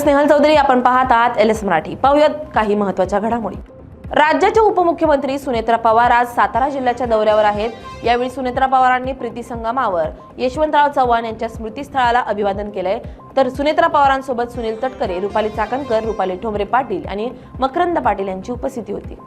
स्नेहल चौधरी आपण पाहत आहात एल एस मराठी. पाहूयात काही महत्त्वाच्या घडामोडी. राज्याचे उपमुख्यमंत्री सुनेत्रा पवार आज सातारा जिल्ह्याच्या दौऱ्यावर आहेत. यावेळी सुनेत्रा पवारांनी प्रीती संगमावर यशवंतराव चव्हाण यांच्या स्मृतीस्थळाला अभिवादन केलंय. तर सुनेत्रा पवारांसोबत सुनील तटकरे रुपाली चाकणकर रुपाली ठोंबरे पाटील आणि मकरंद पाटील यांची उपस्थिती होती.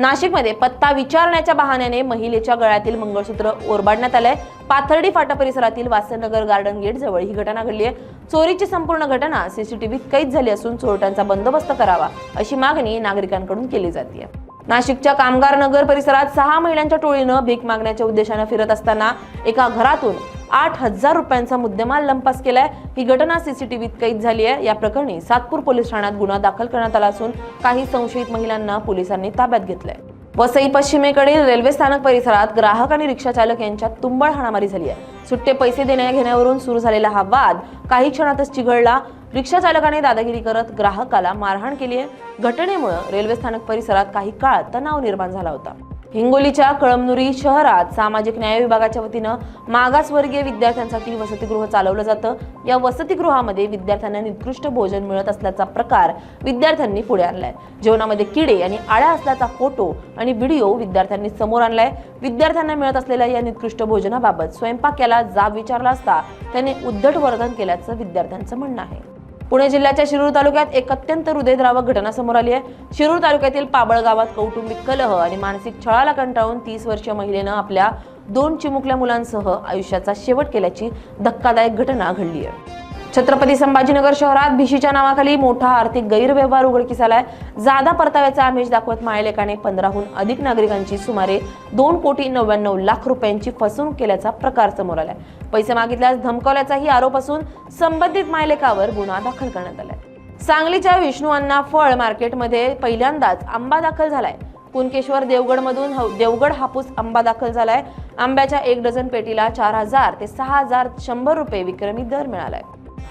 नाशिकमध्ये पत्ता विचारण्याच्या बहाण्याने महिलेच्या गळ्यातील मंगळसूत्र ओरबाडण्यात आलंय. पाथर्डी फाटा परिसरातील वासनगर गार्डन गेट जवळ ही घटना घडली आहे. चोरीची संपूर्ण घटना सीसीटीव्हीत कैद झाली असून चोरट्यांचा बंदोबस्त करावा अशी मागणी नागरिकांकडून केली जाते. नाशिकच्या कामगार नगर परिसरात सहा महिलांच्या टोळीनं भीक मागण्याच्या उद्देशानं फिरत असताना एका घरातून आठ हजार रुपयांचा मुद्देमाल लंपास केलाय. ही घटना सीसीटीव्हीत कैद झाली आहे. या प्रकरणी सातपूर पोलीस ठाण्यात गुन्हा दाखल करण्यात आला असून काही संशयित महिलांना पोलिसांनी ताब्यात घेतलंय. वसई पश्चिमेकडील रेल्वे स्थानक परिसरात ग्राहक आणि रिक्षा चालक यांच्यात तुंबळ हाणामारी झाली आहे. सुट्टे पैसे देण्या घेण्यावरून सुरू झालेला हा वाद काही क्षणातच चिघळला. रिक्षा चालकाने दादागिरी करत ग्राहकाला मारहाण केली आहे. घटनेमुळे रेल्वे स्थानक परिसरात काही काळ तणाव निर्माण झाला होता. हिंगोलीच्या कळमनुरी शहरात सामाजिक न्याय विभागाच्या वतीनं मागासवर्गीय विद्यार्थ्यांसाठी वसतिगृह चालवलं जातं. या वसतिगृहामध्ये विद्यार्थ्यांना निकृष्ट भोजन मिळत असल्याचा प्रकार विद्यार्थ्यांनी पुढे आणलाय. जेवणामध्ये किडे आणि आळ्या असल्याचा फोटो आणि व्हिडिओ विद्यार्थ्यांनी समोर आणलाय. विद्यार्थ्यांना मिळत असलेल्या या निकृष्ट भोजनाबाबत स्वयंपाक याला जाब विचारला असता त्याने उद्धट वर्धन केल्याचं विद्यार्थ्यांचं म्हणणं आहे. पुणे जिल्ह्याच्या शिरूर तालुक्यात एक अत्यंत हृदयद्रावक घटना समोर आली आहे. शिरूर तालुक्यातील पाबळ गावात कौटुंबिक कलह आणि मानसिक छळाला कंटाळून तीस वर्षीय महिलेनं आपल्या दोन चिमुकल्या मुलांसह आयुष्याचा शेवट केल्याची धक्कादायक घटना घडली आहे. छत्रपती संभाजीनगर शहरात भिशीच्या नावाखाली मोठा आर्थिक गैरव्यवहार उघडकीस आलाय जादा परताव्याचा आमिष दाखवत मायलेकाने पंधराहून अधिक नागरिकांची सुमारे दोन कोटी नव्याण्णव लाख रुपयांची फसवणूक केल्याचा प्रकार समोर आलाय. पैसे मागितल्यास धमकावल्याचाही आरोप असून संबंधित मायलेकावर गुन्हा दाखल करण्यात आलाय. सांगलीच्या विष्णू अण्णा फळ मार्केटमध्ये पहिल्यांदाच आंबा दाखल झालाय. कुणकेश्वर देवगडमधून हव- देवगड हापूस आंबा दाखल झालाय. आंब्याच्या एक डझन पेटीला चार हजार ते सहा हजार शंभर रुपये विक्रमी दर मिळालाय.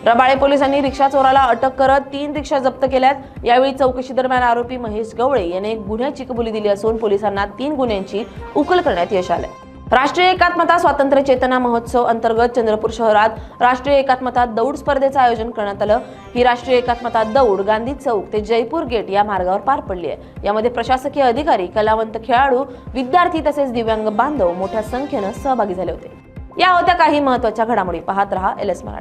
रबाळे पोलिसांनी रिक्षा चोराला अटक करत तीन रिक्षा जप्त केल्यात. यावेळी चौकशी दरम्यान आरोपी महेश गवळे याने गुन्ह्याची कबुली दिली असून पोलिसांना तीन गुन्ह्यांची उकल करण्यात यश आलंय. राष्ट्रीय एकात्मता स्वातंत्र्य चेतना महोत्सव अंतर्गत चंद्रपूर शहरात राष्ट्रीय एकात्मता दौड स्पर्धेचं आयोजन करण्यात आलं. ही राष्ट्रीय एकात्मता दौड गांधी चौक ते जयपूर गेट या मार्गावर पार पडली आहे. यामध्ये प्रशासकीय अधिकारी कलावंत खेळाडू विद्यार्थी तसेच दिव्यांग बांधव मोठ्या संख्येनं सहभागी झाले होते. या होत्या काही महत्त्वाच्या घडामोडी. पाहत रहा एल एस मराठी.